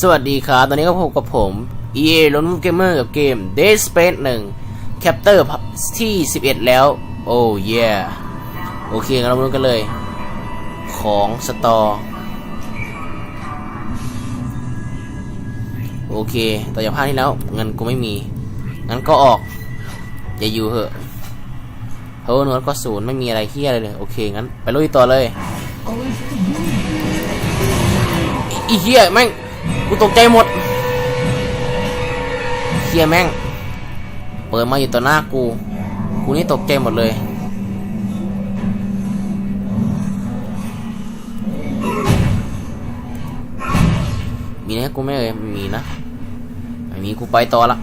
สวัสดีครับ ตอนนี้ก็พบกับผม EA ล้นเกมเมอร์กับเกม Dead Space 1 Chapter ที่ 11 แล้ว โอ้เย่โอเคงั้นเรามาดูกันเลย ของสตอร์โอเค ต่อจากภาคที่แล้ว เงินกูไม่มี งั้นก็ออก อย่าอยู่เหอะเฮ้ยนวดก็ศูนย์ไม่มีอะไรเฮี้ยอะไรเลย โอเค งั้น ไปลุยต่อเลยอีเฮียแม่ง กูตกใจหมดเฮียแม่ง เปิดมาอยู่ต่อหน้ากู กูนี่ตกใจหมดเลย มีนะกูไม่เอ่ยม,มีนะไม่มีกูไปต่อละ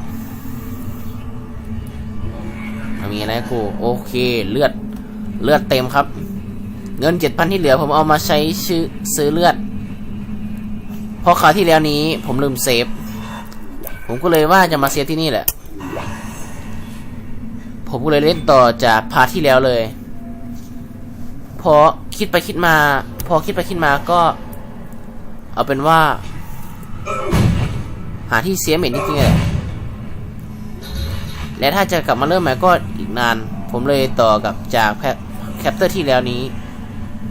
ไม่มีอะไรกู โอเคเลือด เลือดเต็มครับ เงินเจ็ดพันที่เหลือผมเอามาใช้ซื้อซื้อเลือด เพราะคราวที่แล้วนี้ผมลืมเซฟ ผมก็เลยว่าจะมาเซฟที่นี่แหละ ผมก็เลยเล่นต่อจากพาร์ทที่แล้วเลย พอคิดไปคิดมา พอคิดไปคิดมาก็ เอาเป็นว่า หาที่เสียเหม็นจริงๆแหละและถ้าจะกลับมาเริ่มใหม่ก็อีกนาน ผมเลยต่อกับจากแคปเตอร์ที่แล้วนี้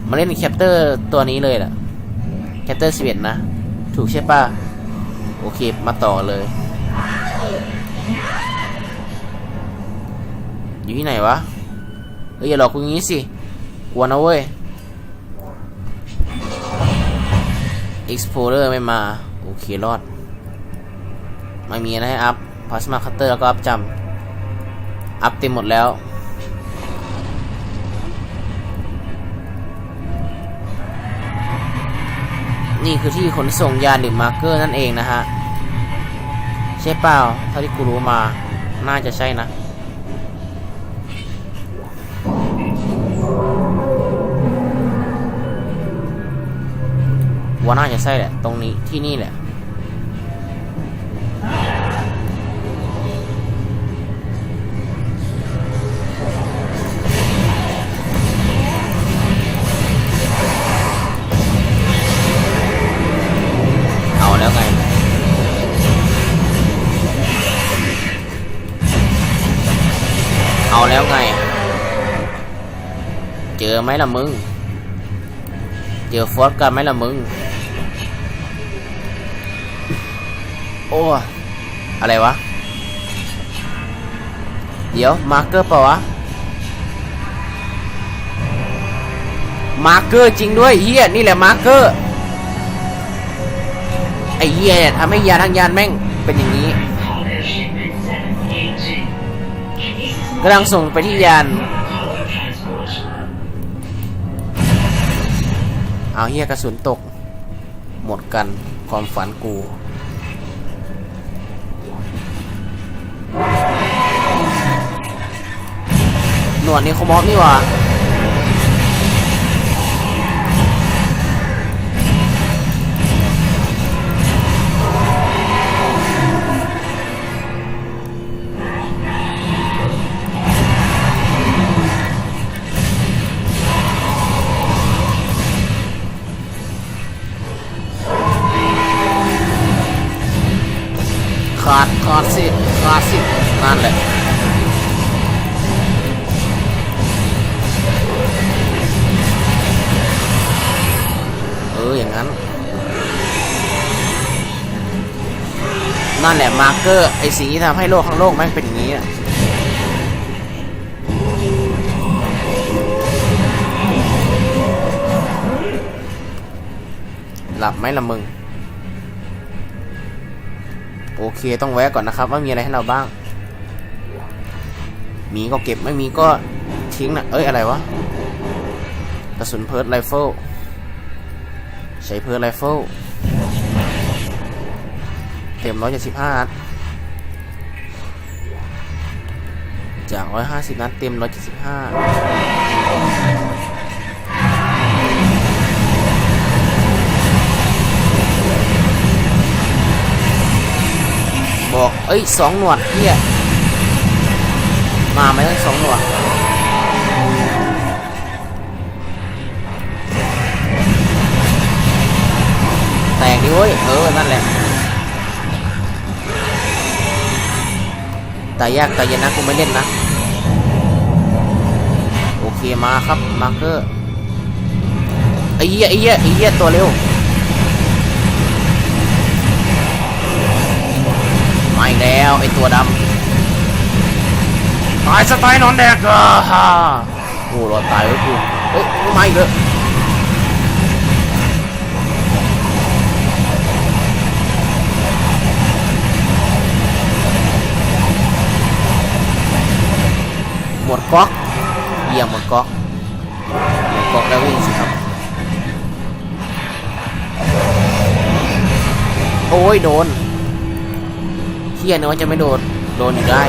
มาเล่นแคปเตอร์ตัวนี้เลยแหละแคปเตอร์สิบเอ็ดนะ ถูกใช่ป่ะ โอเค มาต่อเลย อยู่ที่ไหนวะ เฮ้ย อย่าหลอกกูอย่างงี้สิ กลัวนะเว้ย Explorer ไม่มา โอเค รอด ไม่มีอะไรให้อัพ Plasma Cutter แล้วก็อัพจำอัพเต็มหมดแล้ว นี่คือที่ขนส่งยาหรือมาร์เกอร์นั่นเองนะฮะ ใช่เปล่าเท่าที่กูรู้มา น่าจะใช่นะ ว่าน่าจะใช่แหละ ตรงนี้ที่นี่แหละ แล้วไง เจอไหมล่ะมึง เจอฟอสกันไหมล่ะมึง โอ้ อะไรวะ เดี๋ยว มาร์เกอร์เปล่าวะ มาร์เกอร์จริงด้วยเฮียนี่แหละมาร์เกอร์ ไอ้เหี้ยทำให้ยานทั้งยานแม่งเป็นอย่างนี้ กำลังส่งไปที่ยานเอาเฮียกระสุนตก หมดกันความฝันกูหนวดนี่เขามอบนี่หว่า ขาดขาดสิขาดสินั่นแหละเอออย่างนั้น นั่นแหละมาร์เกอร์ไอสิ่งที่ทำให้โลกทั้งโลกแม่งเป็นอย่างนี้อะหลับไหมล่ะมึง โอเคต้องแวะก่อนนะครับ ว่ามีอะไรให้เราบ้าง มีก็เก็บไม่มีก็ทิ้งนะเอ้ยอะไรวะกระสุนเพิร์ดไรเฟิลใช้เพิร์ดไรเฟิลเต็มร้อยเจ็ดสิบห้านัดจากร้อยห้าสิบนัดเต็มร้อยเจ็ดสิบห้า บอก เอ้ยสองหนวดเนี่ยมาไหม่ต้งสองหนวดแตกดิเว้ยเออ นั่นแหละแต่ยยากต่ยันนะกูไม่เล่นนะ โอเคมาครับมาร์เกอร์ไอ้เหี้ยไอ้เหี้ยไอ้เหี้ยตัวเร็ว อีกแล้วไอ้ตัวดำตายสไตล์นอนแดกอะฮ่าโอ้รอดตายไว้กูเฮ้ยมาอีกเลยหมดก๊อกเยี่ยมหมดก๊อกหมดก๊อกแล้ววิ่งสิครับ โอ้ยโดน เฮียนึกว่าจะไม่โดนโดนอยู่ได้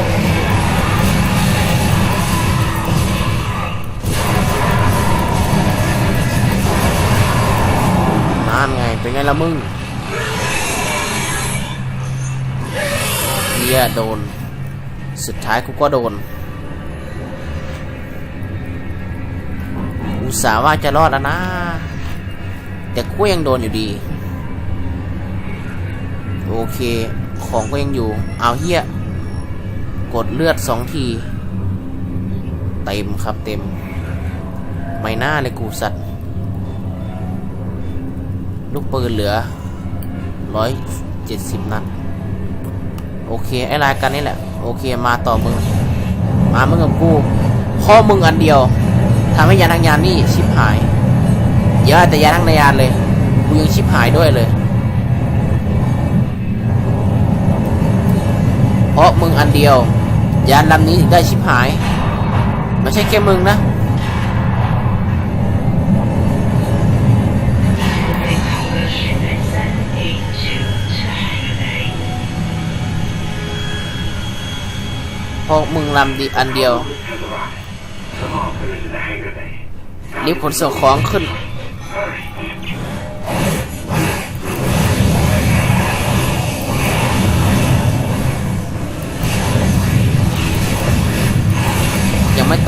นั่นไงเป็นไงละมึงเฮียโดน สุดท้ายกูก็โดนอุตส่าห์ว่าจะรอดแล้วนะ แต่กูยังโดนอยู่ดี โอเค ของก็ยังอยู่ เอาเฮียกดเลือดสองที เต็มครับเต็ม ไม่น่าเลยกูสัตว์ ลูกปืนเหลือร้อยเจ็ดสิบนัด โอเค ไอ้รายการนี้แหละ โอเคมาต่อมึง มามึงกับกูข้อมึงอันเดียวทำให้ยานทางยานนี่ชิบหาย เยอะแต่ยานทางยานเลย กูยังชิบหายด้วยเลย เพราะมึงอันเดียว ยานลำนี้ถึงได้ชิบหาย ไม่ใช่แค่มึงนะ เพราะมึงลำดีอันเดียวรีบขนส่งของขึ้น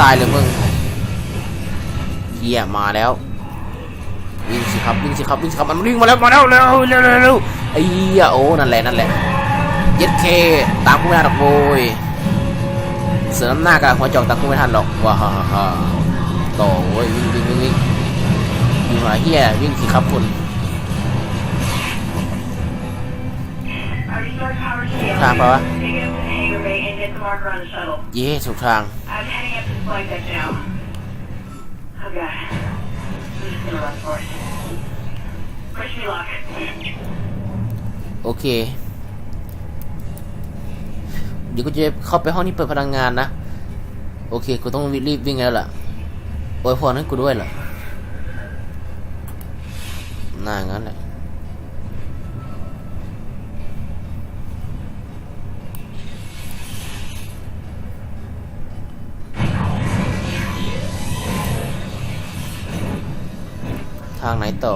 ตายเลยมึงเฮียมาแล้ววิ่งสิครับวิ่งสิครับวิ่งสิครับมันวิ่งมาแล้วมาแล้วเร็วเร็วเร็วไอ้เหี้ยโอ้นั่นแหละนั่นแหละเย็ดเคตามกูไม่ทันหรอกโว้ยเสือน้ำหน้ากับหัวจอกตามกูไม่ทันหรอกว้าฮ่าฮ่าต่อโว้ยวิ่งวิ่งวิ่งวิ่งวิ่งมาเฮียวิ่งสิครับคุณทางปะวะ and get the marker on the shuttle. เย่ถูกทาง I'm heading up to the flight deck now. Oh god. I'm just gonna run for it. Wish me luck. โอเค เดี๋ยวกูจะเข้าไปห้องที่เปิดพลังงานนะ โอเค กูต้องรีบวิ่งแล้วล่ะโอยพรให้กูด้วยเหรอน่างั้นแหละ ทางไหนต่อ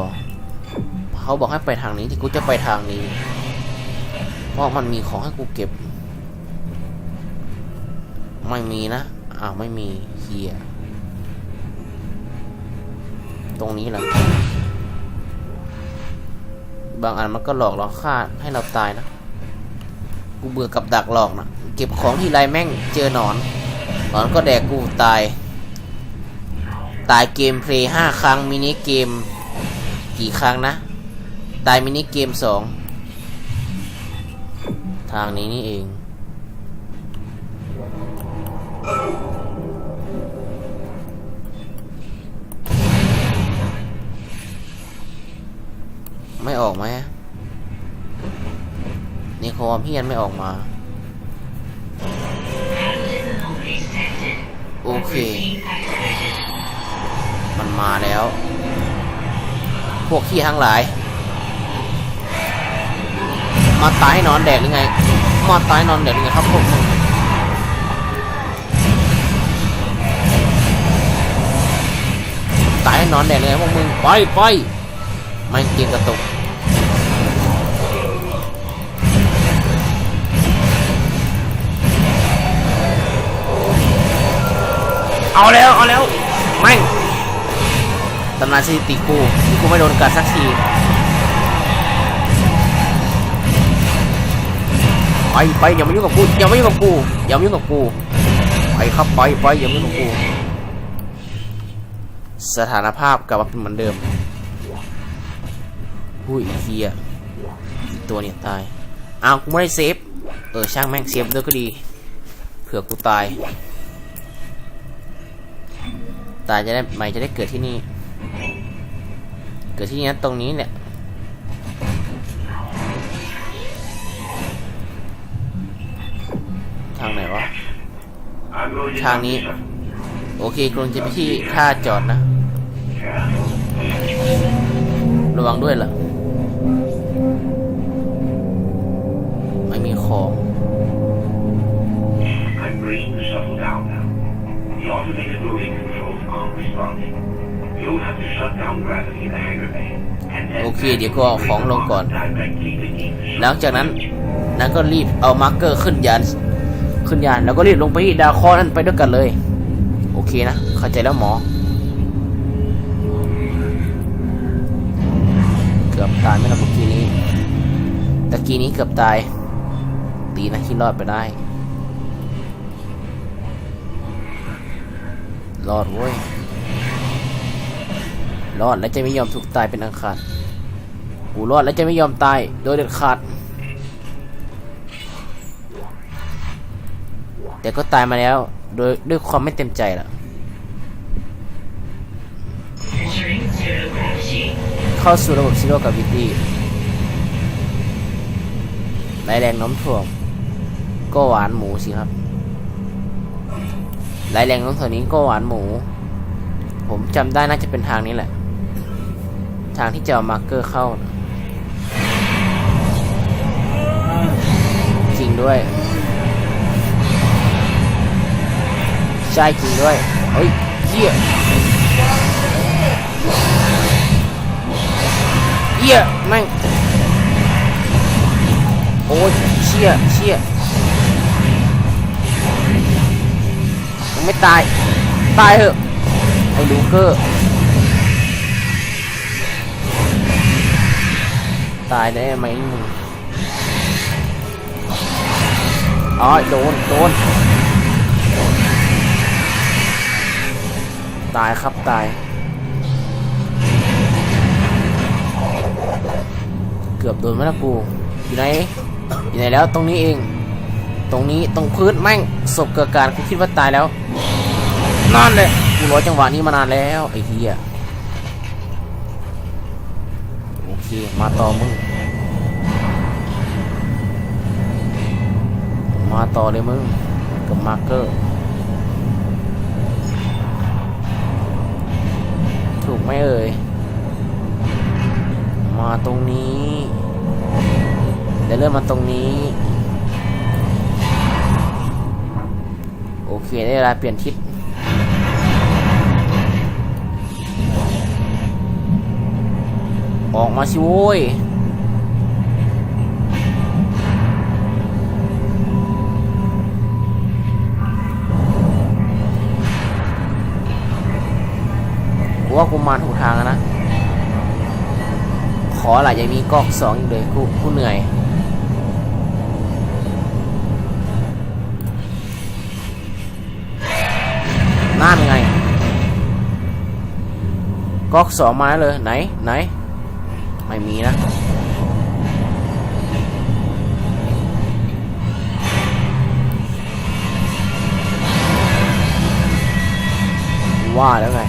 เขาบอกให้ไปทางนี้ที่กูจะไปทางนี้ เพราะมันมีของให้กูเก็บ ไม่มีนะ อ้าวไม่มีเฮียตรงนี้แหละบางอันมันก็หลอกเราฆ่าให้เราตายนะ กูเบื่อกับดักหลอกนะเก็บของที่ไรแม่งเจอหนอน หนอนก็แดกกูตาย ตายเกมเพลย์ห้าครั้งมินิเกม กี่ครั้งนะ ตายมินิเกมสองทางนี้นี่เอง ไม่ออกไหมนี่คอมเพียนไม่ออกมา โอเค มันมาแล้ว พวกขี้ทั้งหลาย มาตายให้นอนแดกหรือไง มาตายนอนแดกหรือไงครับพวกมึงตายให้นอนแดกหรือไงพวกมึงไปไปไม่เกมกระตุกเอาแล้ว เอาแล้วแม่ ตำนานสถิติกูที่กูไม่โดนกัดสักทีไปไปอย่ามายุ่งกับกูอย่ามายุ่งกับกูอย่ามายุ่งกับกูไปครับไปไปอย่ามายุ่งกับกูสถานภาพกลับมาเป็นเหมือนเดิมหุ้ยเฮียตัวเนี่ยตายอ้าวกูไม่ได้เซฟเออช่างแม่งเซฟด้วยก็ดีเผื่อกูตายตายจะได้ใหม่จะได้เกิดที่นี่ เกิดที่นี่นะตรงนี้เนี่ยทางไหนวะ I'm going to ทางนี้ โอเคกรงจะไปที่ท่าจอดนะ ระวังด้วยล่ะไม่มีของ I'm bringing the shuttle down now. The automated loading controls aren't responding. โอเค เดี๋ยวก็เอาของลงก่อน หลังจากนั้นนางก็รีบเอามาร์กเกอร์ขึ้นยาน ขึ้นยานแล้วก็รีบลงไปที่ดาวคอนั่นไปด้วยกันเลย โอเคนะ เข้าใจแล้วหมอ เกือบตายไม่ละเมื่อกี้นี้ตะกี้นี้เกือบตายดีนะที่รอดไปได้ รอดเว้ย รอดและจะไม่ยอมถูกตายเป็นอังคารกูรอดและจะไม่ยอมตายโดยเด็ดขาด แต่ก็ตายมาแล้วโดยด้วยความไม่เต็มใจล่ะเข้าสู่ระบบซีโร่กับวิตี้ไรแรงน้มถ่วงก็หวานหมูสิครับไรแรงน้มถ่วงนี้ก็หวานหมู ผมจำได้น่าจะเป็นทางนี้แหละ ทางที่จะเอามาร์กเกอร์เข้านะจริงด้วย ใช่จริงด้วย เฮ้ยเหี้ยเหี้ยแม่งโอ้ยเชี่ยเชี่ยยังไม่ตาย ตายเหอะไอ้ลูเกอร์ ตายได้ไหมมึงอ๋อโดนโดนตายครับตาย เกือบโดนมาล้วกูอยู่ไหนอยู่ไหนแล้วตรงนี้เอง ตรงนี้ตรงพื้นแม่งศพเกิดการกูคิดว่าตายแล้วนั่นเลยกูรอจังหวะนี้มานานแล้วไอ้เหี้ยโอ เคมาต่อมึง มาต่อเลยมึง กับมาร์เกอร์ถูกไหมเอ่ย มาตรงนี้เดี๋ยวเริ่มมาตรงนี้ โอเคได้เวลาเปลี่ยนทิศ ออกมาสิโว้ยกูว่ากูมาถูกทางแล้วนะ ขอหละยังมีกอกสองอีกเลยกูกูเหนื่อยนั่นไงกอกสองมาเลยไหนไหน ไม่มีนะว่าแล้วไง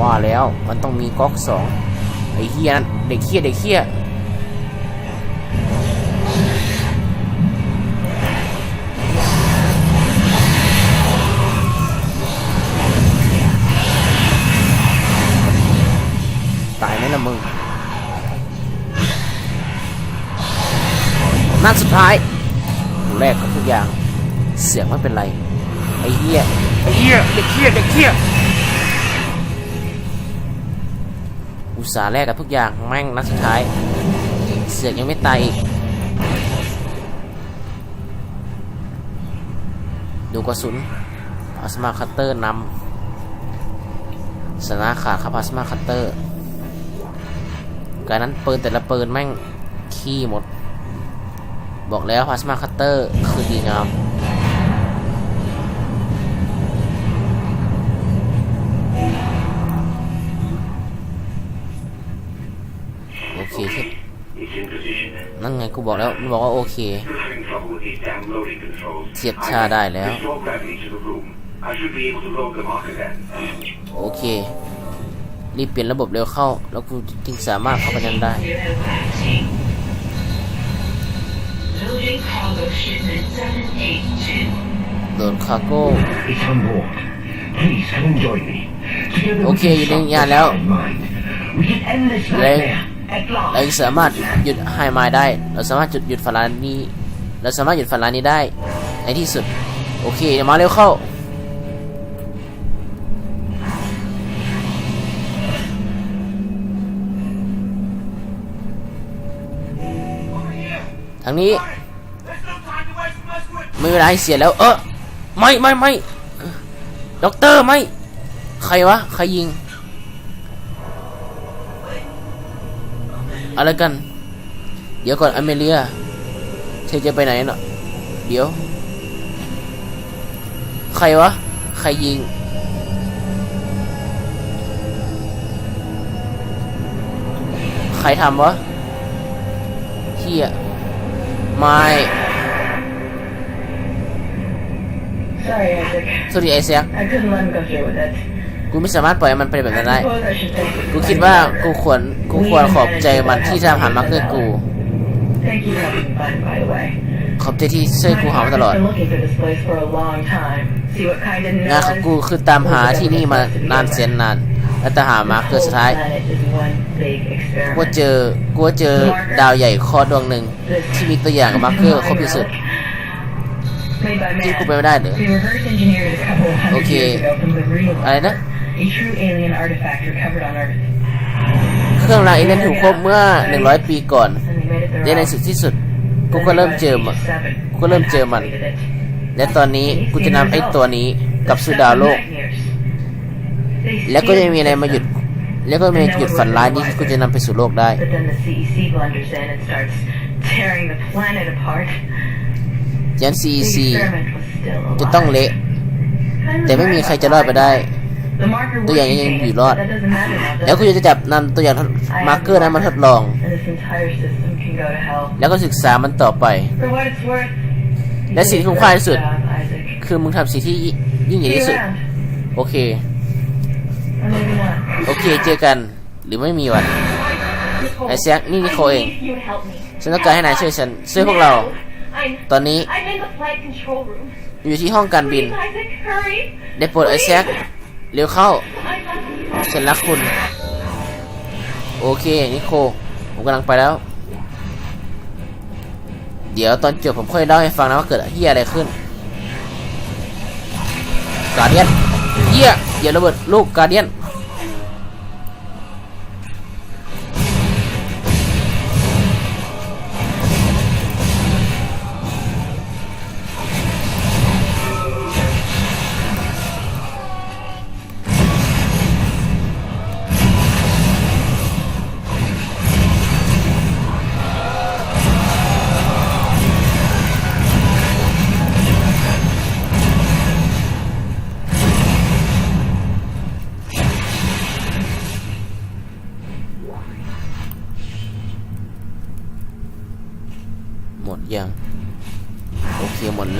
ว่าแล้วมันต้องมีก๊อกสองไอ้เฮียนั่นเด็กเฮียเด็กเฮีย นัดสุดท้ายกูแรกกับทุกอย่าง เสียงไม่เป็นไร ไอ้เฮียไอ้เฮียเด็กเฮียเด็กเฮียอุตส่าห์แลกกับทุกอย่างแม่งนัดสุดท้าย เสือกยังไม่ตายอีก ดูกระสุนพลาสมาคัตเตอร์นำสนาขาดครับพลาสมาคัตเตอร์การนั้นปืนแต่ละปืนแม่งขี้หมด บอกแล้วพลาสมาคัตเตอร์คือดีงามโอเคที่นั่นไงกูบอกแล้วมับอกว่าโอเค เทียบชาได้แล้ว โอเค รีบเปลี่ยนระบบเร็วเข้า แล้วกูจึงสามารถเข้าไปนั้นได้ Please come and join me. Together we Okay, can you stop didn't- yeah, this now- bad mind. We can end this Leng. nightmare at เรา last. ยังสามารถหยุดไฮไมล์ได้ เราสามารถจุดหยุดฝันร้ายนี้ เราสามารถหยุดฝันร้ายนี้ได้ ในที่สุด โอเคเดี๋ยวมาเร็วเข้า ทางนี้ ไม่เวลาให้เสียแล้ว เออไม่ไม่ไม่ด็อกเตอร์ไม่ ใครวะ ใครยิง อะไรกัน เดี๋ยวก่อนอเมเลีย เธอจะไปไหนเน่ะเดี๋ยว ใครวะ ใครยิง ใครทำวะเฮียไม่ Sorry, Isaac. สวัสดีไอเซีย I couldn't let him go through with it. กูไม่สามารถปล่อยให้มันเป็นแบบนั้นได้ I suppose I should thank กูคิดว่ากูควรกูควรขอบใจมันที่ทำหามาเพื่อกู Thank you for helping me find it, by the way. ขอบใจที่ช่วยกูหามาตลอด I've been looking for this place for a long time. See what kind of งานของกูคือตามหาที่นี่มานานแสนนานและแต่หามาเกิดสุดท้ายกูก็เจอกูก็เจอดาวใหญ่คอดวงหนึ่งที่มีตัวอย่างกับมาร์เกอร์ครบที่สุด ที่กูไปไม่ได้เหรอ We reverse engineered a couple of hundred Okay. years ago from the real อะไรนะ a true alien artifact recovered on Earth. เครื่องรางเอเลนถูกพบเมื่อ 100 ปีก่อน And they made it their และใน own. สุดที่สุดกู Then ก็ they เริ่ม got เจอ Stage มัน seven กูก็เริ่มเจอมัน and activated it. และตอนนี้กูจะนำไอ้ตัวนี้กลับสู่ดาวโลก แล้วก็จะมีอะไรมาหยุด แล้วก็มีหยุดฝันร้ายนี้ที่กูจะนำไปสู่โลกได้ ยัน The CEC experiment was still จะต้อง alive. เละ Kind of แต่ไม่มีใครจะรอดไปได้ The marker ตัวอย่างยัง was อยู่รอด That doesn't matter now, แล้วกู does it? จะจับนำตัวอย่างมาร์เกอร์นั้นมาทดลอง And this entire system can go to hell. แล้วก็ศึกษามันต่อไป For what it's worth. you และสิ่ง did ที่ a คุ้มค่าที่สุด great job, Isaac. คือมึงทำสิ่งที่ยิ่งใหญ่ See ที่ you สุด around. โอเค Or maybe not. โอเคเจอกันหรือไม่มีวันไอ้แซคนี่นิโคเอง you to help me. ฉันต้องการให้นายช่วยฉันช่วยพวกเรา I'm ตอนนี้อยู่ที่ห้องการบินได้โปรดไอแซคเร็วเข้าฉันรักคุณ โอเค นิโค ผมกำลังไปแล้ว เดี๋ยวตอนจบผมค่อยเล่าให้ฟังนะว่าเกิดเฮียอะไรขึ้น กาเดียนเฮียอย่าระเบิดลูกกาเดียน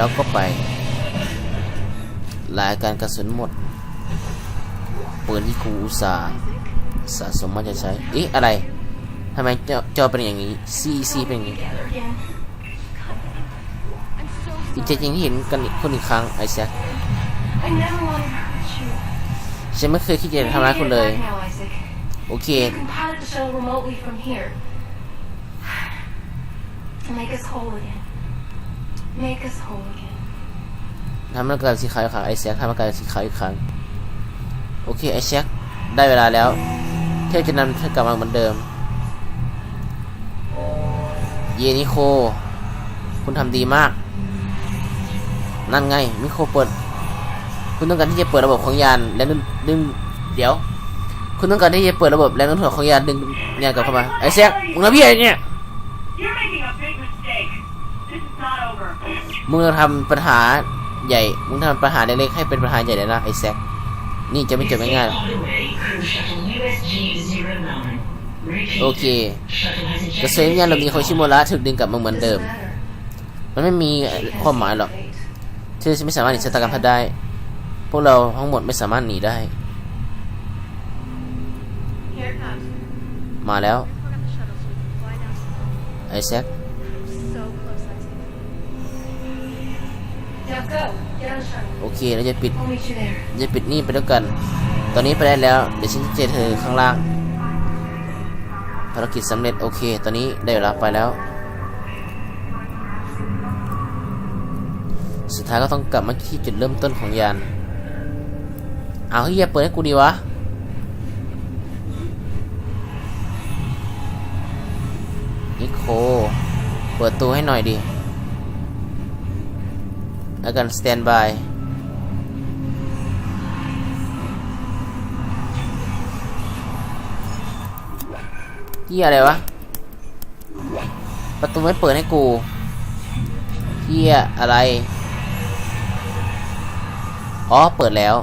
แล้วก็ไปรายการกระสุนหมดปืนที่ครูอุตส่าห์สะสมมาจะใช้เอ๊ะอะไรทำไมจอจอเป็นอย่างนี้ CC เป็นอย่างนี้ again. I'm so ดีใจจริงที่เห็นกันอีกคนอีกครั้งไอแซคฉันไม่เคยคิดจะทำร้ายคุณเลย โอเค make us whole again. Make us whole again. ทำร่างกายสีขาวอีกครั้งไอแซคทำร่างกายสีขาวอีกครั้ง โอเคไอแซคได้เวลาแล้ว เที่จะนำเธอกลับมาเหมือนเดิม เยนิโค คุณทำดีมาก นั่นไงมิโคเปิด คุณต้องการที่จะเปิดระบบของยานและดึงดึงเดี๋ยว คุณต้องการที่จะเปิดระบบแรงโน้มถ่วงของยานดึงยานกลับเข้ามาไอแซกมึงทำพี่ไรเนี่ย มึงทำปัญหาใหญ่ มึงทำปัญหาเล็กๆให้เป็นปัญหาใหญ่เลยนะไอ้แซกนี่จะไม่จบง่ายๆโอเคกระสุน ejected ยานลำนี้โคชิโมระถูกดึงกลับมาเหมือนเดิม มันไม่มีความหมายหรอกที่ไม่สามารถหนีชะตากรรมท่านได้ พวกเราทั้งหมดไม่สามารถหนีได้ มาแล้วไอ้แซก โอเคเราจะปิด I'll meet you there. จะปิดนี่ไปแล้วกัน ตอนนี้ไปได้แล้ว เดี๋ยวฉันจะเจอเธอข้างล่าง ภารกิจสำเร็จโอเค ตอนนี้ได้เวลาไปแล้ว สุดท้ายก็ต้องกลับมาที่จุดเริ่มต้นของยาน เอาเฮียเปิดให้กูดีวะนิโค เปิดตัวให้หน่อยดิ แล้วกันสแตนบายเฮียอะไรวะ ประตูไม่เปิดให้กูเฮียอะไร อ๋อ เปิดแล้ว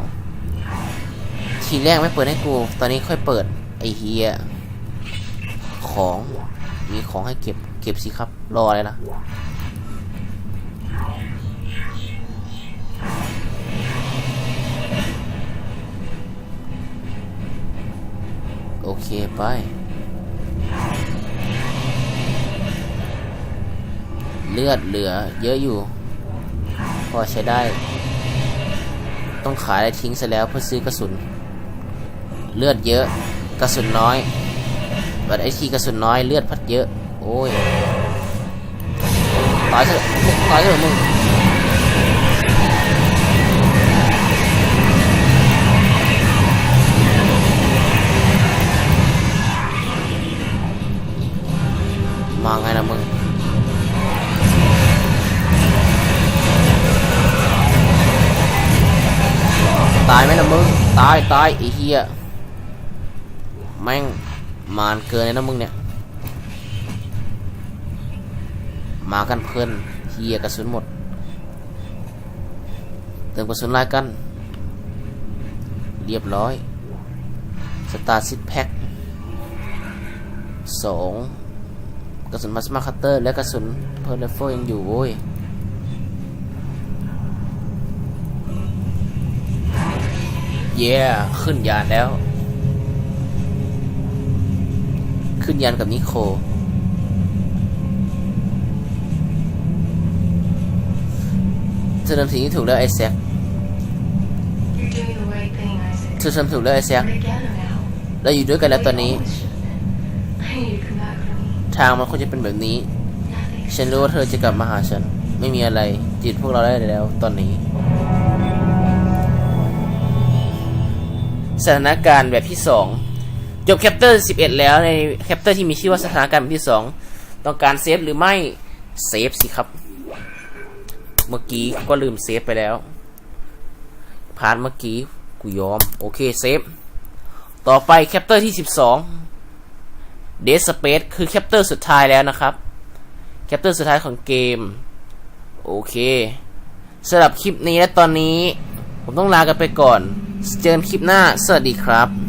ทีแรกไม่เปิดให้กู ตอนนี้ค่อยเปิด ไอเฮียของ มีของให้เก็บ เก็บสิครับ รออะไรล่ะ โอเคไป เลือดเหลือเยอะอยู่ พอใช้ได้ ต้องขายอะไรทิ้งซะแล้วเพื่อซื้อกระสุน เลือดเยอะ กระสุนน้อยบัดไอทีกระสุนน้อยเลือดพัดเยอะ โอ้ยตายเถอะมึงตายเถอะมึง นะมึงตายไหมนะมึง ตายตายไอ้เหี้ยแม่งมานเกินเลยนะมึงเนี่ย มากันเพลินเหี้ยกระสุนหมด เติมกระสุนลายกัน เรียบร้อย สตาร์ซิดแพ็คสอง กระสุนมาสมาคัตเตอร์และกระสุนเพอร์เลฟโฟยังอยู่โว้ยเย้ขึ้นยานแล้ว ขึ้นยานกับนิโคเธอทำสิ่งที่ถูกแล้วไอ้แซค You're doing the right thing, Isaac. เธอทำถูกแล้วไอ้แซค We're together now. เราอยู่ด้วยกันแล้วตอนนี้ ทางมันควรจะเป็นแบบนี้ ฉันรู้ว่าเธอจะกลับมาหาฉัน ไม่มีอะไร จิตพวกเราได้แล้ว ตอนนี้ สถานการณ์แบบที่สองจบแคปเตอร์11 แล้วในแคปเตอร์ที่มีชื่อว่าสถานการณ์แบบที่สองต้องการเซฟหรือไม่ เซฟสิครับ เมื่อกี้ก็ลืมเซฟไปแล้วพาร์ทเมื่อกี้กูยอม โอเคเซฟ ต่อไปแคปเตอร์ที่ 12 เดสเปซคือแคปเตอร์สุดท้ายแล้วนะครับแคปเตอร์สุดท้ายของเกม โอเคสำหรับคลิปนี้และตอนนี้ ผมต้องลากันไปก่อน เจอกันคลิปหน้า สวัสดีครับ